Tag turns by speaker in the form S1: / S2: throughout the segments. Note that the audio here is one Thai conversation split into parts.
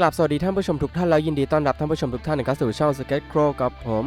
S1: กลับสวัสดีท่านผู้ชมทุกท่านแล้วยินดีต้อนรับท่านผู้ชมทุกท่านนะครับสู่ช่อง Skate Crow กับผม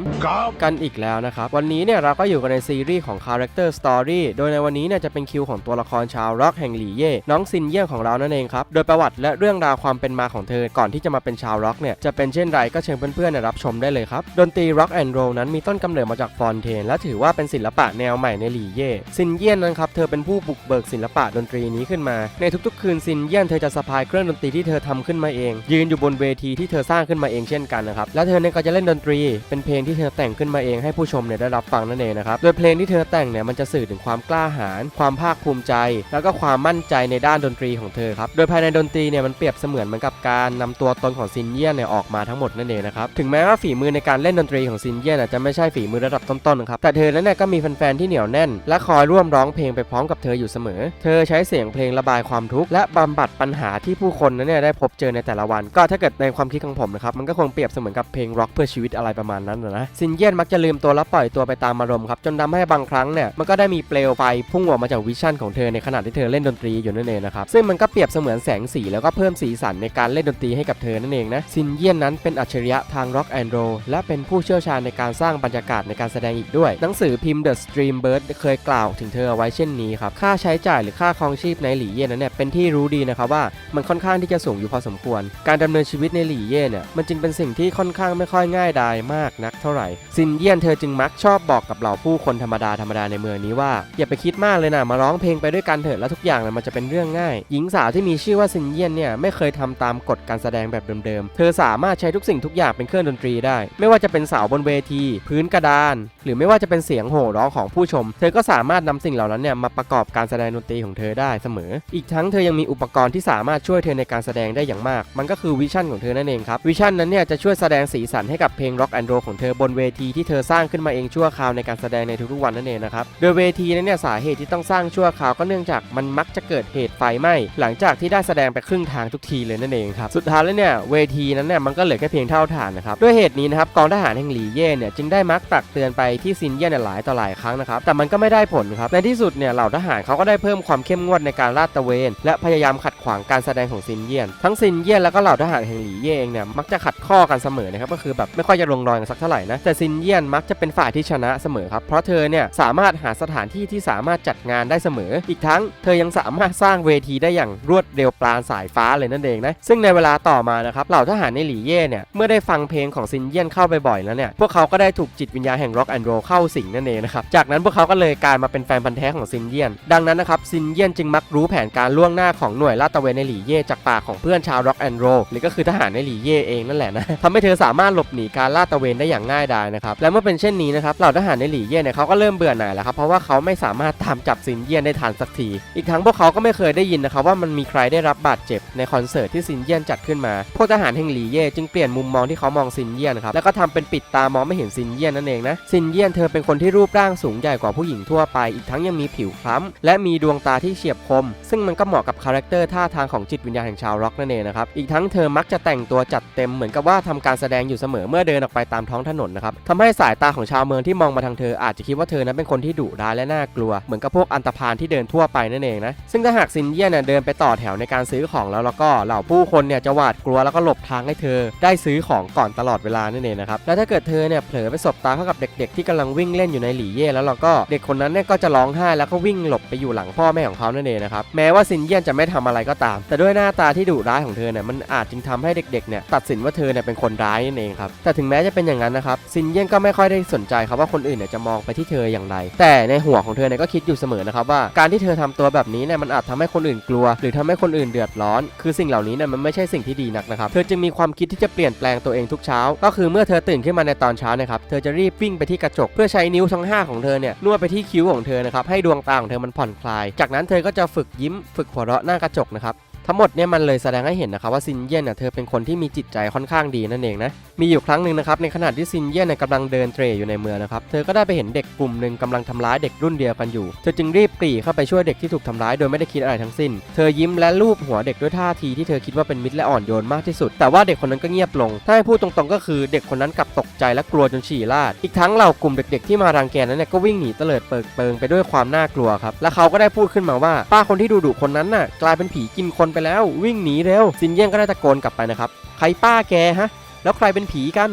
S1: กันอีกแล้วนะครับ วันนี้เนี่ยเราก็อยู่กันในซีรีส์ของ Character Story โดยในวันนี้เนี่ยจะเป็นคิวของตัวละครชาวร็อกแห่งหลี่เย่น้องซินเยี่ยงของเรานั่นเองครับ โดยประวัติและเรื่องราวความเป็นมาของเธอก่อนที่จะมาเป็นชาวร็อกเนี่ยจะเป็นเช่นไรก็เชิญเพื่อนๆเนี่ยรับชมได้เลยครับดนตรีร็อกแอนด์โรนั้นมีต้นกำเนิดมาจากฟอนเทน และถือว่าเป็นศิลปะแนวใหม่ในหลี่เย่ซินเยี่ยนนั้นครับเธอเป็นผู้บุกเบิกศิลปะดนตรีนี้ขึ้นมา ในทุกๆ คืนซินเยี่ยนเธอจะสะพายเครื่องดนตรีที่เธอทำขึ้นมาเองยืนอยู่บนเวทีที่เธอสร้างขึ้นมาเองเช่นกันนะครับแล้วเธอเนี่ยก็จะเล่นดนตรี เป็นเพลงที่เธอแต่งขึ้นมาเองให้ผู้ชมเนี่ยได้รับฟังนั่นเองนะครับโดยเพลงที่เธอแต่งเนี่ยมันจะสื่อถึงความกล้าหาญความภาคภูมิใจ แล้วก็ความมั่นใจในด้านดนตรีของเธอครับโดยภายในดนตรีเนี่ยมันเปรียบเสมือนเหมือนกับการนำตัวตนของซินเยียนเนี่ยออกมาทั้งหมดนั่นเองนะครับถึงแม้ว่าฝีมือในการเล่นดนตรีของซินเยียนอาจจะไม่ใช่ฝีมือระดับต้นๆนะครับแต่เธอนั้นเนี่ยก็มีแฟนๆที่เหนียวแน่น และคอยร่วมร้องเพลงไปพร้อมกับเธออยู่เสมอ เธอใช้เสียงเพลงระบายความทุกข์และบำบัดปัญหาที่ผู้คนนั้นเนี่ยได้พบเจอในแต่ละวันก็ถ้าเกิดในความคิดของผมนะครับมันก็คงเปรียบเสมือนกับเพลงร็อกเพื่อชีวิตอะไรประมาณนั้นนะนะซินเยียนมักจะลืมตัวและปล่อยตัวไปตามอารมณ์ครับจนทำให้บางครั้งเนี่ยมันก็ได้มีเปลวไฟพุ่งออกมาจากวิชั่นของเธอในขณะที่เธอเล่นดนตรีอยู่นั่นเองนะครับซึ่งมันก็เปรียบเสมือนแสงสีแล้วก็เพิ่มสีสันในการเล่นดนตรีให้กับเธอนั่นเองนะซินเยียนนั้นเป็นอัจฉริยะทางร็อกแอนด์โรและเป็นผู้เชี่ยวชาญในการสร้างบรรยากาศในการแสดงอีกด้วย หนังสือพิมพ์ The Stream Bird เคยกล่าวถึงเธอเอาไว้เช่นนี้ครับ ค่าใช้จ่ายหรือค่าครองชีพในหลีเย่นั้นเนี่ยเป็นที่รู้ดีนะครับว่ามันค่อนข้างที่จะสูงอยู่พอสมควร การดำเนินชีวิตในหลี่เย่เนี่ยมันจึงเป็นสิ่งที่ค่อนข้างไม่ค่อยง่ายดายมากนักเท่าไหร่ซินเยียนเธอจึงมักชอบบอกกับเหล่าผู้คนธรรมดาธรรมดาในเมืองนี้ว่าอย่าไปคิดมากเลยนะมาร้องเพลงไปด้วยกันเถอะแล้วทุกอย่างเนี่ยมันจะเป็นเรื่องง่าย หญิงสาวที่มีชื่อว่าซินเยียนเนี่ยไม่เคยทำตามกฎการแสดงแบบเดิมๆ เธอสามารถใช้ทุกสิ่งทุกอย่างเป็นเครื่องดนตรีได้ ไม่ว่าจะเป็นเสาบนเวที พื้นกระดาน หรือไม่ว่าจะเป็นเสียงโห่ร้องของผู้ชม เธอก็สามารถนำสิ่งเหล่านั้นเนี่ยมาประกอบการแสดงดนตรีของเธอได้เสมอ อีกทั้งเธอยังมีอุปกรณ์ที่สามารถช่วยเธอในการแสดงได้อย่างมาก มันก็คือวิชั่นของเธอนั่นเองครับวิชั่นนั้นเนี่ยจะช่วยแสดงสีสันให้กับเพลงร็อกแอนด์โรของเธอบนเวทีที่เธอสร้างขึ้นมาเองชั่วคราวในการแสดงในทุกๆวันนั่นเองนะครับโดยเวทีนั้นเนี่ยสาเหตุที่ต้องสร้างชั่วคราวก็เนื่องจากมันมักจะเกิดเหตุไฟไหม้หลังจากที่ได้แสดงไปครึ่งทางทุกทีเลยนั่นเองครับสุดท้ายแล้วเนี่ยเวทีนั้นเนี่ยมันก็เหลือแค่เพียงเท่าฐานนะครับด้วยเหตุนี้นะครับกองทหารแห่งหลีเย่เนี่ยจึงได้มักตักเตือนไปที่ซินเย่เนี่ยหลายต่อหลายครั้งนะครับแต่มันก็ไม่ได้ผลครับในที่สุดเนี่ยเหล่าทหารเขาก็ได้เพิ่มความเข้มงวดในการลาดตระเวน และพยายามขัดขวางการแสดงของซินเย่ทั้งซินเย่แล้วก็เหล่าทหารแห่งหลีเย่เองเนี่ยมักจะขัดข้อกันเสมอนะครับก็คือแบบไม่ค่อยจะลงรอยกันสักเท่าไหร่นะแต่ซินเยี่ยนมักจะเป็นฝ่ายที่ชนะเสมอครับเพราะเธอเนี่ยสามารถหาสถานที่ที่สามารถจัดงานได้เสมอ อีกทั้งเธอยังสามารถสร้างเวทีได้อย่างรวดเร็วปราณสายฟ้าเลยนั่นเองนะซึ่งในเวลาต่อมานะครับเหล่าทหารในหลีเย่เนี่ยเมื่อได้ฟังเพลงของซินเยี่ยนเข้าไปบ่อยแล้วเนี่ยพวกเขาก็ได้ถูกจิตวิญญาณแห่งร็อกแอนด์โรเข้าสิงนั่นเองนะครับจากนั้นพวกเขาก็เลยกลายมาเป็นแฟนพันธ์แท้ของซินเยี่ยน ดังนั้นนะครับซินเยี่ยนจึงมักรู้แผนการล่วงหน้าของหน่วยลาดตระเวนในหลีเย่จากปากของเพื่อนชาวร็อกแอนด์โรหรือก็คือทหารในหลีเย่เองนั่นแหละนะทำให้เธอสามารถหลบหนีการลาดตระเวนได้อย่างง่ายดายนะครับและเมื่อเป็นเช่นนี้นะครับเหล่าทหารในหลีเย่เนี่ยเขาก็เริ่มเบื่อหน่ายแล้วครับเพราะว่าเขาไม่สามารถตามจับซินเยี่ยนได้ทันสักทีอีกทั้งพวกเขาก็ไม่เคยได้ยินนะครับว่ามันมีใครได้รับบาดเจ็บในคอนเสิร์ตที่ซินเยี่ยนจัดขึ้นมาพวกทหารแห่งหลีเย่จึงเปลี่ยนมุมมองที่เขามองซินเยี่ยนครับแล้วก็ทำเป็นปิดตามองไม่เห็นซินเยี่ยนนั่นเองนะซินเยี่ยนเธอเป็นคนที่รูปร่างสูงใหญ่กว่าผู้หญิงทั่วไป อีกทั้งยังมีผิวคล้ำและมีดวงตาที่เฉียบคม ซึ่งมันก็เหมาะกับคาแรคเตอร์ท่าทางของจิตวิญญาณแห่งชาวร็อกนั่นเองนะครับอีกทั้งเธอมักจะแต่งตัวจัดเต็มเหมือนกับว่าทำการแสดงอยู่เสมอเมื่อเดินออกไปตามท้องถนนนะครับทำให้สายตาของชาวเมืองที่มองมาทางเธออาจจะคิดว่าเธอนั้นเป็นคนที่ดุร้ายและน่ากลัว เหมือนกับพวกอันตพาลที่เดินทั่วไปนั่นเองนะซึ่งถ้าหากซินเยียนเนี่ยเดินไปต่อแถวในการซื้อของแล้วแล้วก็เหล่าผู้คนเนี่ยจะหวาดกลัวแล้วก็หลบทางให้เธอ ได้ซื้อของก่อนตลอดเวลานั่นเองนะครับและถ้าเกิดเธอเนี่ยเผลอไปสบตาเข้ากับเด็ก ๆ ที่กำลังวิ่งเล่นอยู่ในหลี่เย่แล้วเราก็เด็กคนนั้นเนี่ยก็จะร้องไห้แล้วก็วิ่งหลบไปอยู่หลังพ่อแม่ของเขานั่นเองนะครับแม้ว่าซินเยียนจะไม่ทำอะไรก็ตาม แต่ด้วยหน้าตาที่ดุร้ายของเธอเนี่ยมันอาจจึงทำให้เด็กๆเนี่ยตัดสินว่าเธอเนี่ยเป็นคนร้ายนั่นเองครับแต่ถึงแม้จะเป็นอย่างนั้นนะครับซินเยียนก็ไม่ค่อยได้สนใจครับว่าคนอื่นเนี่ยจะมองไปที่เธออย่างไร แต่ในหัวของเธอเนี่ยก็คิดอยู่เสมอนะครับว่าการที่เธอทำตัวแบบนี้เนี่ยมันอาจทำให้คนอื่นกลัว หรือทำให้คนอื่นเดือดร้อน คือสิ่งเหล่านี้เนี่ยมันไม่ใช่สิ่งที่ดีนักนะครับเธอจึงมีความคิดที่จะเปลี่ยนแปลงตัวเองทุกเช้า ก็คือเมื่อเธอตื่นขึ้นมาในตอนเช้านะครับเธอจะรีบวิ่งไปที่กระจก เพื่อใช้นิ้วทั้งห้าของเธอเนี่ยนวดไปที่คิ้วของเธอนะครับให้ดวงตาของเธอมันผ่อนคลาย จากนั้นเธอก็จะฝึกยิ้มฝึกหัวเราะหน้ากระจกนะครับ ทั้งหมดเนี่ยมันเลยแสดงให้เห็นนะครับว่าซินเย่นน่ะเธอเป็นคนที่มีจิตใจค่อนข้างดีนั่นเองนะมีอยู่ครั้งหนึ่งนะครับในขณะที่ซินเย่นน่ะกำลังเดินเตรอยู่ในเมืองนะครับเธอก็ได้ไปเห็นเด็กกลุ่มหนึ่งกำลังทำร้ายเด็กรุ่นเดียวกันอยู่ เธอจึงรีบปรีเข้าไปช่วยเด็กที่ถูกทำร้ายโดยไม่ได้คิดอะไรทั้งสิ้น เธอยิ้มและลูบหัวเด็กด้วยท่าทีที่เธอคิดว่าเป็นมิตรและอ่อนโยนมากที่สุด แต่ว่าเด็กคนนั้นก็เงียบลง ถ้าให้พูดตรงๆก็คือเด็กคนนั้นกลับตกใจและกลัวจนฉี่ราด อีกทั้งเหล่ากลุ่มเด็กๆที่มารังแกนั้นก็วิ่งหนีเตลิดเปิกเปิงไปด้วยความน่ากลัวครับ และเขาก็ได้พูดขึ้นมาว่าป้าคนที่ดูดุคนนั้นน่ะกลายเป็นผีกินคนไปแล้ววิ่งหนีเร็วซินเยี่ยงก็ได้ตะโกนกลับไปนะครับ ใครป้าแกฮะ แล้วใครเป็นผีกัน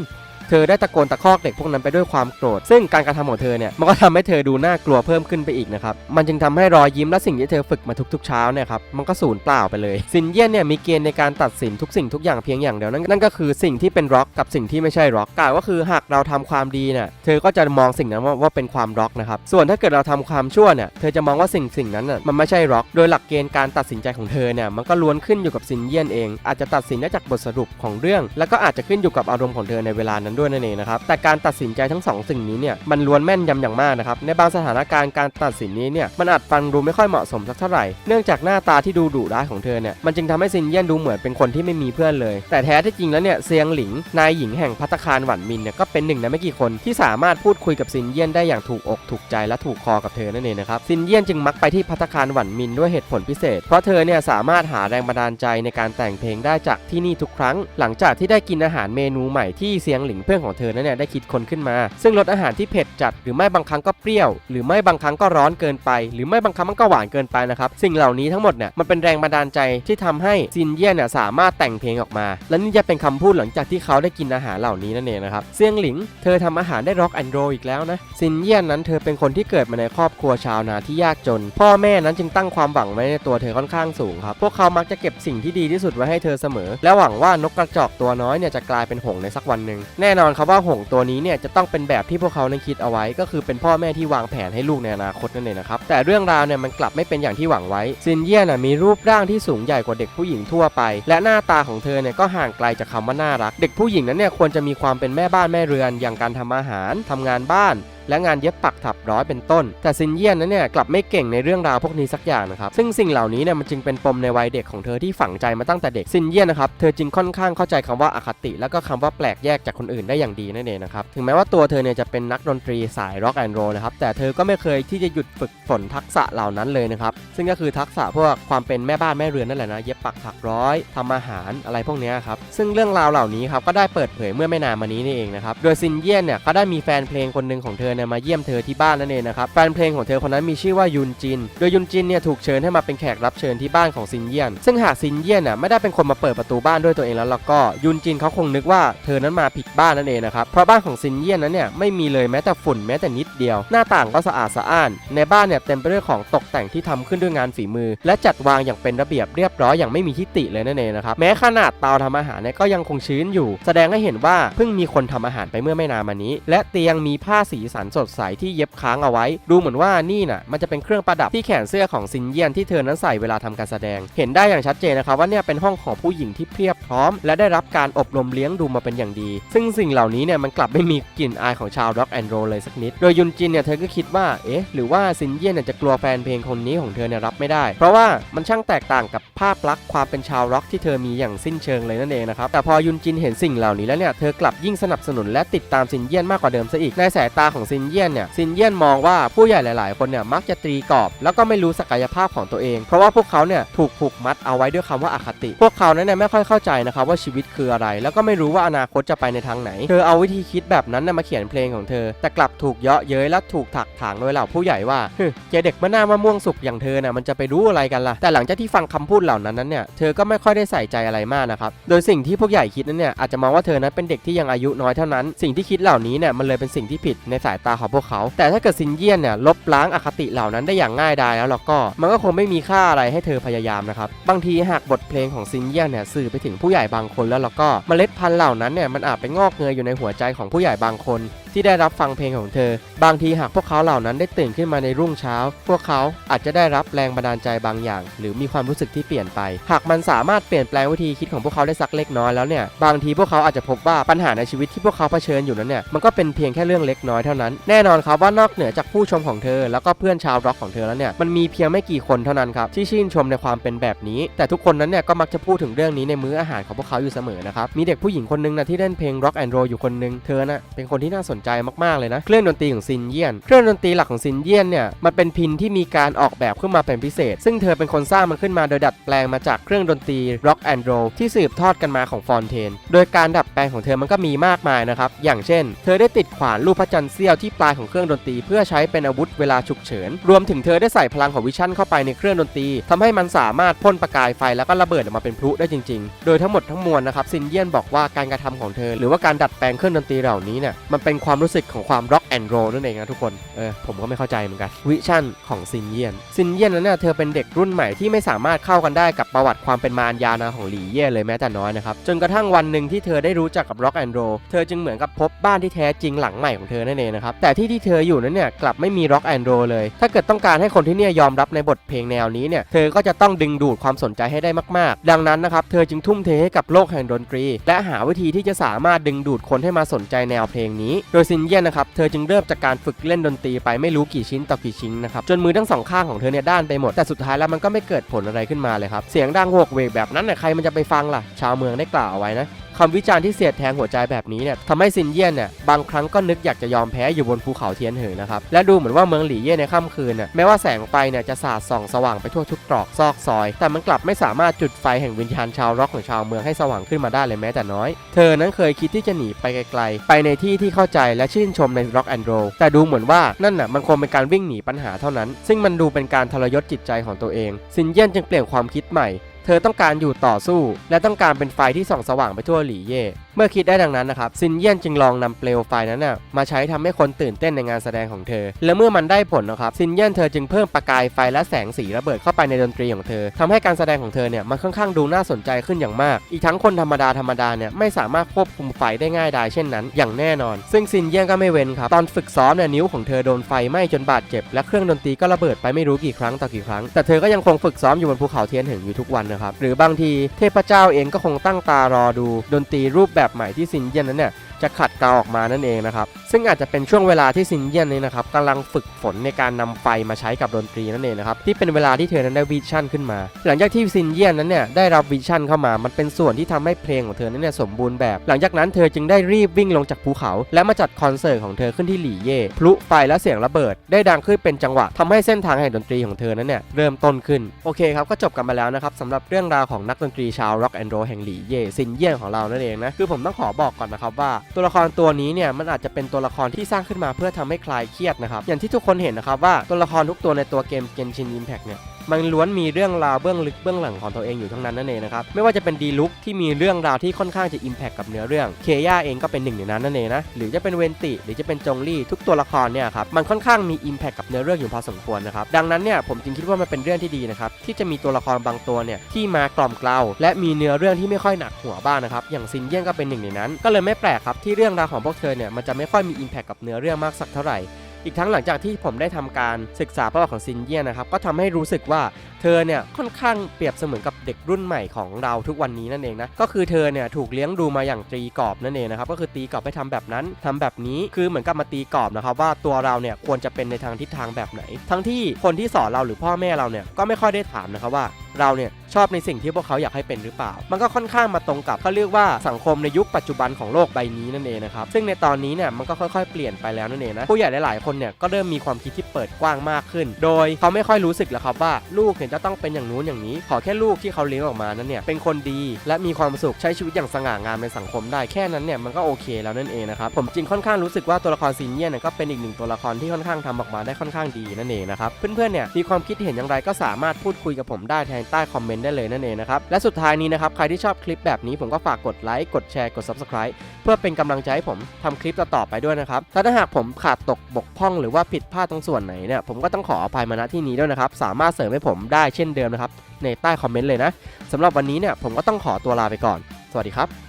S1: เธอได้ตะโกนตะคอกเด็กพวกนั้นไปด้วยความโกรธ ซึ่งการกระทำของเธอเนี่ยมันก็ทำให้เธอดูน่ากลัวเพิ่มขึ้นไปอีกนะครับ มันจึงทำให้รอยยิ้มและสิ่งที่เธอฝึกมาทุกๆเช้าเนี่ยครับมันก็สูญเปล่าไปเลยซินเยี่ยนเนี่ยมีเกณฑ์ในการตัดสินทุกสิ่งทุกอย่างเพียงอย่างเดียวนั่นนั่นก็คือสิ่งที่เป็นร็อกกับสิ่งที่ไม่ใช่ร็อกกล่าวก็คือหากเราทำความดีเนี่ยเธอก็จะมองสิ่งนั้นว่าวาเป็นความร็อกนะครับส่วนถ้าเกิดเราทำความชั่วเนี่ยเธอจะมองว่าสิ่งสิ่งนั้นน่ะมันไม่ใช่ร็อก โดยหลักเกณฑ์การตัดสินใจของเธอเนี่ยมันก็ล้วนขึ้นอยู่กับซินเยี่ยนเอง อาจจะตัดสินได้จากบทสรุปของเรื่อง แล้วก็อาจจะขึ้นอยู่กับอารมณ์ของเธอในเวลานั้นด้วยนั่นเองนะครับ แต่การตัดสินใจทั้งสองสิ่งนี้เนี่ยมันล้วนแม่นยำอย่างมากนะครับ ในบางสถานการณ์การตัดสินนี้เนี่ยมันอาจฟังดูไม่ค่อยเหมาะสมสักเท่าไหร่ เนื่องจากหน้าตาที่ดูดุร้ายของเธอเนี่ยมันจึงทำให้ซินเยี่ยนดูเหมือนเป็นคนที่ไม่มีเพื่อนเลย แต่แท้ที่จริงแล้วเนี่ยเซียงหลิงนายหญิงแห่งพัตตาคารหวันมินเนี่ยก็เป็นหนึ่งในไม่กี่คนที่สามารถพูดคุยกับซินเยี่ยนได้อย่างถูกอกถูกใจและถูกคอกับเธอนั่นเองนะครับซินเยี่ยนจึงมักไปที่พัตตาคารหวันมินด้วยเหตุผลพิเศษ เพราะเธอเนี่ยสามารถหาแรงบันดาลใจในการแต่งเพลงได้จากที่นี่ทุกครั้ง หลังจากที่ได้กินอาหารเมนูใหม่ที่เซียงหลิงเพื่อนของเธอนั้นเนี่ยได้คิดค้นขึ้นมา ซึ่งรสอาหารที่เผ็ดจัดหรือไม่บางครั้งก็เปรี้ยว หรือไม่บางครั้งก็ร้อนเกินไป หรือไม่บางครั้งมันก็หวานเกินไปนะครับสิ่งเหล่านี้ทั้งหมดเนี่ยมันเป็นแรงบันดาลใจที่ทำให้ซินเย่เนี่ยสามารถแต่งเพลงออกมา และนี่จะเป็นคำพูดหลังจากที่เขาได้กินอาหารเหล่านี้นั่นเองนะครับเซียงหลิงเธอทำอาหารได้ร็อกแอนด์โรอีกแล้วนะซินเย่นนั้นเธอเป็นคนที่เกิดมาในครอบครัวชาวนาที่ยากจน พ่อแม่นั้นจึงตั้งความหวังไว้ในตัวเธอค่อนข้างสูงครับพวกเขามักจะเก็บสิ่งที่ดีที่สุดไว้ให้เธอเสมอ และหวังว่านกกระจอกตัวน้อยเนี่ยจะกลายเป็นหงในสักวันหนึ่งแน่นอนครับว่าหงส์ตัวนี้เนี่ยจะต้องเป็นแบบที่พวกเขานั้นคิดเอาไว้ ก็คือเป็นพ่อแม่ที่วางแผนให้ลูกในอนาคตนั่นเองนะครับแต่เรื่องราวเนี่ยมันกลับไม่เป็นอย่างที่หวังไว้ซินเยี่น่ะมีรูปร่างที่สูงใหญ่กว่าเด็กผู้หญิงทั่วไป และหน้าตาของเธอเนี่ยก็ห่างไกลจากคำว่าน่ารัก เด็กผู้หญิงนั้นเนี่ยควรจะมีความเป็นแม่บ้านแม่เรือนอย่างการทำอาหารทำงานบ้าน และงานเย็บปักถับร้อยเป็นต้น แต่ซินเยียนนั้นเนี่ยกลับไม่เก่งในเรื่องราวพวกนี้สักอย่างนะครับซึ่งสิ่งเหล่านี้เนี่ยมันจึงเป็นปมในวัยเด็กของเธอที่ฝังใจมาตั้งแต่เด็กซินเยียนนะครับเธอจึงค่อนข้างเข้าใจคำว่าอคติ แล้วก็คำว่าแปลกแยกจากคนอื่นได้อย่างดีนั่นเองนะครับถึงแม้ว่าตัวเธอเนี่ยจะเป็นนักดนตรีสายร็อกแอนด์โรลนะครับแต่เธอก็ไม่เคยที่จะหยุดฝึกฝนทักษะเหล่านั้นเลยนะครับซึ่งก็คือทักษะพวกความเป็นแม่บ้านแม่เรือนนั่นแหละนะเย็บปักถักร้อยทำอาหารอะไรพวกนี้ครับซึ่งเรื่องราวเหล่านี้ครับก็ได้เปิดเผยเมื่อไม่นานมานี้นี่เองนะครับโดยซินเยียนเนี่ยก็ได้มีแฟนเพลงคนหนึ่งของเธอเนี่ยมาเยี่ยมเธอที่บ้านนั่นเองนะครับแฟนเพลงของเธอคนนั้นมีชื่อว่ายุนจิน โดยยุนจินเนี่ยถูกเชิญให้มาเป็นแขกรับเชิญที่บ้านของซินเยียน ซึ่งหากซินเยียนน่ะไม่ได้เป็นคนมาเปิดประตูบ้านด้วยตัวเองแล้วแล้วก็ยุนจินเขาคงนึกว่าเธอนั้นมาผิดบ้านนั่นเองนะครับเพราะบ้านของซินเยียนนั้นเนี่ยไม่มีเลยแม้แต่ฝุ่นแม้แต่นิดเดียว หน้าต่างก็สะอาดสะอ้าน ในบ้านเนี่ยเต็มไปด้วยของตกแต่งที่ทำขึ้นด้วยงานฝีมือ และจัดวางอย่างเป็นระเบียบเรียบร้อยอย่างไม่มีทิฏฐิเลยนั่นเองนะครับแม้ขนาดเตาทำอาหารเนี่ยก็ยังคงชื้นอยู่ แสดงให้เห็นว่าเพิ่งมีคนทำอาหารไปเมื่อไม่นานมานี้ และเตียงมีผ้าสีสันสดใสที่เย็บค้างเอาไว้ ดูเหมือนว่านี่น่ะมันจะเป็นเครื่องประดับที่แขนเสื้อของซินเยียนที่เธอนั้นใส่เวลาทำการแสดง เห็นได้อย่างชัดเจนนะครับว่าเนี่ยเป็นห้องของผู้หญิงที่เพียบพร้อม และได้รับการอบรมเลี้ยงดูมาเป็นอย่างดี ซึ่งสิ่งเหล่านี้เนี่ยมันกลับไม่มีกลิ่นอายของชาวร็อกแอนด์โรเลยสักนิด โดยยุนจินเนี่ยเธอก็คิดว่าเอ๊ะหรือว่าซินเยียนเนี่ยจะกลัวแฟนเพลงคนนี้ของเธอเนี่ยรับไม่ได้ เพราะว่ามันช่างแตกต่างกับภาพลักษณ์ความเป็นชาวร็อกที่เธอมีอย่างสิ้นเชิงเลยนั่นเองนะครับแต่พอยุนจินเห็นสิ่งเหล่านี้แล้วเนี่ยเธอกลับยิ่งสนับสนุนและติดตามซินเยียนมากกว่าเดิมซะอีกในสายตาของซิินเยียนเนี่ยซินเยียนมองว่าผู้ใหญ่หลาย ๆ คนเนี่ยมักจะตีกรอบ แล้วก็ไม่รู้ศักยภาพของตัวเอง เพราะว่าพวกเขาเนี่ยถูกผูกมัดเอาไว้ด้วยคำว่าอคติ พวกเขานั้นเนี่ยไม่ค่อยเข้าใจนะครับว่าชีวิตคืออะไร แล้วก็ไม่รู้ว่าอนาคตจะไปในทางไหน เธอเอาวิธีคิดแบบนั้นน่ะมาเขียนเพลงของเธอ แต่กลับถูกเยาะเย้ยและถูกถักถางโดยเหล่าผู้ใหญ่ว่าฮึเจเด็กมะนาวมะม่วงสุกอย่างเธอน่ะมันจะไปรู้อะไรกันล่ะ แต่หลังจากที่ฟังคำพูดเหล่านั้นนั้นเนี่ย เธอก็ไม่ค่อยได้ใส่ใจอะไรมากนะครับ โดยสิ่งที่พวกใหญ่คิดนั้นเนี่ยอาจจะมองว่าเธอนั้นเป็นเด็กที่ยังอายุน้อยเท่านั้น สิ่งที่คิดเหล่านี้เนี่ยมันเลยเป็นสิ่งที่ผิดในสายตาของพวกเขา แต่ถ้าเกิดซินเยียนเนี่ยลบล้างอคติเหล่านั้นได้อย่างง่ายดายแล้วเราก็มันก็คงไม่มีค่าอะไรให้เธอพยายามนะครับบางทีหากบทเพลงของซินเยียนเนี่ยสื่อไปถึงผู้ใหญ่บางคนแล้วเราก็เมล็ดพันธุ์เหล่านั้นเนี่ยมันอาจไปงอกเงยอยู่ในหัวใจของผู้ใหญ่บางคน ที่ได้รับฟังเพลงของเธอ บางทีหากพวกเขาเหล่านั้นได้ตื่นขึ้นมาในรุ่งเช้า พวกเขาอาจจะได้รับแรงบันดาลใจบางอย่าง หรือมีความรู้สึกที่เปลี่ยนไป หากมันสามารถเปลี่ยนแปลงวิธีคิดของพวกเขาได้สักเล็กน้อยแล้วเนี่ยบางทีพวกเขาอาจจะพบว่าปัญหาในชีวิตที่พวกเขาเผชิญอยู่นั้นเนี่ยมันก็เป็นเพียงแค่เรื่องเล็กน้อยเท่านั้นแน่นอนครับว่านอกเหนือจากผู้ชมของเธอ แล้วก็เพื่อนชาวร็อกของเธอแล้วเนี่ยมันมีเพียงไม่กี่คนเท่านั้นครับที่ชื่นชมในความเป็นแบบนี้ แต่ทุกคนนั้นเนี่ยก็มักจะพูดถึงเรื่องนี้ในมื้ออาหารของพวกเขาอยู่เสมอนะครับมีเด็กผู้หญิงคนหนึงนะที่เล่นเพลง rock and roll อยู่คนหนึงเธอน่ะเป็นคนที่น่าสนใจมากๆเลยนะ เครื่องดนตรีของซินเยียน เครื่องดนตรีหลักของซินเยียนเนี่ยมันเป็นพินที่มีการออกแบบขึ้นมาเป็นพิเศษ ซึ่งเธอเป็นคนสร้างมันขึ้นมาโดยดัดแปลงมาจากเครื่องดนตรี rock and roll ที่สืบทอดกันมาของฟอนเทน โดยการดัดแปลงของเธอมันก็มีมากมายนะครับ อย่างเช่น เธอได้ติดขวานรูปพระจันทร์เสี้ยวที่ปลายของเครื่องดนตรี เพื่อใช้เป็นอาวุธเวลาฉุกเฉิน รวมถึงเธอได้ใส่พลังของวิชั่นเข้าไปในเครื่องดนตรีทำให้มันสามารถพ่นประกายไฟแล้วก็ระเบิดออกมาเป็นพลุได้จริง ๆ โดยทั้งหมดทั้งมวลนะครับซินเยียนบอกว่าการกระทำของเธอ หรือว่าการดัดแปลงเครื่องดนตรีเหล่านี้เนี่ยมันเป็นความรู้สึกของความ rock and roll นั่นเองนะทุกคน เออ ผมก็ไม่เข้าใจเหมือนกัน วิชั่นของซินเยียน ซินเยียนนั้นเนี่ยเธอเป็นเด็กรุ่นใหม่ที่ไม่สามารถเข้ากันได้กับประวัติความเป็นมารยานาของหลี่เย่เลยแม้แต่น้อยนะครับ จนกระทั่งวันหนึ่งที่เธอได้รู้จักกับ rock and roll เธอจึงเหมือนกับพบบ้านที่แท้จริงหลังใหม่ของเธอนั่นเองนะครับ แต่ที่ที่เธออยู่นั้นเนี่ยกลับไม่มี rock and roll เลย ถ้าเกิดต้องการให้คนที่เนี่ยยอมรับในบทเพลงแนวนี้เนี่ย เธอก็จะต้องดึงดูดความสนใจให้ได้มากๆ ดังนั้นนะครับ เธอจึงทุ่มเทให้กับโลกแห่งดนตรี และหาวิธีที่จะสามารถดึงดูดคนให้มาสนใจแนวเพลงนี้ โดยซินเย่นนะครับเธอจึงเริ่มจากการฝึกเล่นดนตรีไปไม่รู้กี่ชิ้นต่อกี่ชิ้นนะครับจนมือทั้งสองข้างของเธอเนี่ยด้านไปหมดแต่สุดท้ายแล้วมันก็ไม่เกิดผลอะไรขึ้นมาเลยครับเสียงดังโวกเวกแบบนั้นเนี่ยใครมันจะไปฟังล่ะ ชาวเมืองได้กล่าวเอาไว้นะ คำวิจารณ์ที่เสียดแทงหัวใจแบบนี้เนี่ยทำให้ซินเยียนเนี่ยบางครั้งก็นึกอยากจะยอมแพ้อยู่บนภูเขาเทียนเหอนะครับและดูเหมือนว่าเมืองหลี่เย่ในค่ำคืนน่ะแม้ว่าแสงไฟเนี่ยจะสาดส่องสว่างไปทั่วทุกตรอกซอกซอย แต่มันกลับไม่สามารถจุดไฟแห่งวิญญาณชาวร็อกของชาวเมืองให้สว่างขึ้นมาได้เลยแม้แต่น้อย เธอนั้นเคยคิดที่จะหนีไปไกลๆ ไปในที่ที่เข้าใจและชื่นชมในร็อกแอนด์โรแต่ดูเหมือนว่านั่นน่ะมันคงเป็นการวิ่งหนีปัญหาเท่านั้น ซึ่งมันดูเป็นการทรยศจิตใจของตัวเอง ซินเยียนจึงเปลี่ยนความคิดใหม่ เธอต้องการอยู่ต่อสู้ และต้องการเป็นไฟที่ส่องสว่างไปทั่วหลีเย่ เมื่อคิดได้ดังนั้นนะครับซินเยียนจึงลองนำเปลวไฟนั้นน่ะมาใช้ทำให้คนตื่นเต้นในงานแสดงของเธอ และเมื่อมันได้ผลนะครับซินเยียนเธอจึงเพิ่มประกายไฟและแสงสีระเบิดเข้าไปในดนตรีของเธอทำให้การแสดงของเธอเนี่ยมันค่อนข้างดูน่าสนใจขึ้นอย่างมาก อีกทั้งคนธรรมดาธรรมดาเนี่ยไม่สามารถควบคุมไฟได้ง่ายดายเช่นนั้น อย่างแน่นอน ซึ่งซินเยียนก็ไม่เว้นครับตอนฝึกซ้อมเนี่ยนิ้วของเธอโดนไฟไหม้จนบาดเจ็บและเครื่องดนตรีก็ระเบิดไปไม่รู้กี่ครั้งต่อกี่ครั้ง แต่เธอก็ยังคงฝึกซ้อมอยู่บนภูเขาเทียนเหิงอยู่ทุกวันนะครับหรือบางทีเทพเจ้าเองก็คงตั้งตารอดูดนตรีรูปแบบแบบใหม่ที่ซินเยียนนั้นเนี่ย จะขัดเกลาออกมานั่นเองนะครับ ซึ่งอาจจะเป็นช่วงเวลาที่ซินเยียนนี้นะครับกำลังฝึกฝนในการนำไฟมาใช้กับดนตรีนั่นเองนะครับที่เป็นเวลาที่เธอนั้นได้วิชั่นขึ้นมา หลังจากที่ซินเยียนนั้นเนี่ยได้รับวิชั่นเข้ามา มันเป็นส่วนที่ทำให้เพลงของเธอนั้นเนี่ยสมบูรณ์แบบ หลังจากนั้นเธอจึงได้รีบวิ่งลงจากภูเขา และมาจัดคอนเสิร์ตของเธอขึ้นที่หลี่เย่พลุไฟและเสียงระเบิด ได้ดังขึ้นเป็นจังหวะทำให้เส้นทางแห่งดนตรีของเธอนั้นเนี่ยเริ่มต้นขึ้นโอเคครับก็จบกันมาแล้วนะครับสำหรับเรื่องราวของนักดนตรีชาวร็อกแอนด์โรแห่งหลี่เย่ซินเยียนของเรานั่นเองนะคือผมต้องขอบอกก่อนนะครับว่าตัวละครตัวนี้เนี่ยมันอาจจะเป็นตัวละครที่สร้างขึ้นมาเพื่อทำให้คลายเครียดนะครับอย่างที่ทุกคนเห็นนะครับว่าตัวละครทุกตัวในตัวเกมเกมชินอิมแพกเนี่ย มันล้วนมีเรื่องราวเบื้องลึกเบื้องหลังของตัวเองอยู่ทั้งนั้นนั่นเองนะครับไม่ว่าจะเป็นดีลุกที่มีเรื่องราวที่ค่อนข้างจะอิมแพคกับเนื้อเรื่องเคย่าเองก็เป็นหนึ่งในนั้นนั่นเองนะหรือจะเป็นเวนติหรือจะเป็นจงลี่ทุกตัวละครเนี่ยครับมันค่อนข้างมีอิมแพคกับเนื้อเรื่องอยู่พอสมควรนะครับดังนั้นเนี่ยผมจึงคิดว่ามันเป็นเรื่องที่ดีนะครับที่จะมีตัวละครบางตัวเนี่ยที่มากล่อมเกลาและมีเนื้อเรื่องที่ไม่ค่อยหนักหัวบ้างนะครับอย่างซินเยี่ยนก็เป็นหนึ่งในนั้น ก็เลยไม่แปลกครับที่เรื่องราวของพวกเธอเนี่ยมันจะไม่ค่อยมีอิมแพคกับเนื้อเรื่องมากสักเท่าไหร่ อีกทั้งหลังจากที่ผมได้ทำการศึกษาประวัติของซินเยียนะครับก็ทำให้รู้สึกว่าเธอเนี่ยค่อนข้างเปรียบเสมือนกับเด็กรุ่นใหม่ของเราทุกวันนี้นั่นเองนะก็คือเธอเนี่ยถูกเลี้ยงดูมาอย่างตรีกรอบนั่นเองนะครับก็คือตีกรอบให้ทำแบบนั้นทำแบบนี้คือเหมือนกับมาตีกรอบนะครับว่าตัวเราเนี่ยควรจะเป็นในทางทิศทางแบบไหน ทั้งที่คนที่สอนเราหรือพ่อแม่เราเนี่ยก็ไม่ค่อยได้ถามนะครับว่าเราเนี่ยชอบในสิ่งที่พวกเขาอยากให้เป็นหรือเปล่า มันก็ค่อนข้างมาตรงกับเขาเรียกว่าสังคมในยุคปัจจุบันของโลกใบนี้นั่นเองนะครับซึ่งในตอนนี้เนี่ยมันก็ค่อยๆเปลี่ยนไปแล้วนั่นเองนะผู้ใหญ่หลายๆคนเนี่ยก็เริ่มมีความคิดที่เปิดกว้างมากขึ้น โดยเขาไม่ค่อยรู้สึกแล้วครับว่าลูกเห็นจะต้องเป็นอย่างนู้นอย่างนี้ ขอแค่ลูกที่เขาเลี้ยงออกมานั้นเนี่ยเป็นคนดีและมีความสุขใช้ชีวิตอย่างสง่างามในสังคมได้แค่นั้นเนี่ยมันก็โอเคแล้วนั่นเองนะครับผมจริงค่อนข้างรู้สึกว่าตัวละครซีเนียนเนี่ยก็เป็นอีกหนึ่งตัวละครที่ค่อนข้างทำออกมาได้ค่อนข้างดีนั่นเองนะครับเพื่อนๆเนี่ยมีความคิดเห็นอย่างไรก็สามารถพูดคุยกับผมได้ทางใต้คอมเมนต์ได้เลยนั่นเองนะครับ และสุดท้ายนี้นะครับ ใครที่ชอบคลิปแบบนี้ผมก็ฝากกดไลค์กดแชร์กด Subscribe เพื่อเป็นกำลังใจให้ผมทำคลิปต่อๆไปด้วยนะครับและถ้าหากผมขาดตกบกพร่องหรือว่าผิดพลาดตรงส่วนไหนเนี่ยผมก็ต้องขออภัยมาณที่นี้ด้วยนะครับสามารถเสริมให้ผมได้เช่นเดิมนะครับในใต้คอมเมนต์เลยนะสำหรับวันนี้เนี่ยผมก็ต้องขอตัวลาไปก่อน สวัสดีครับ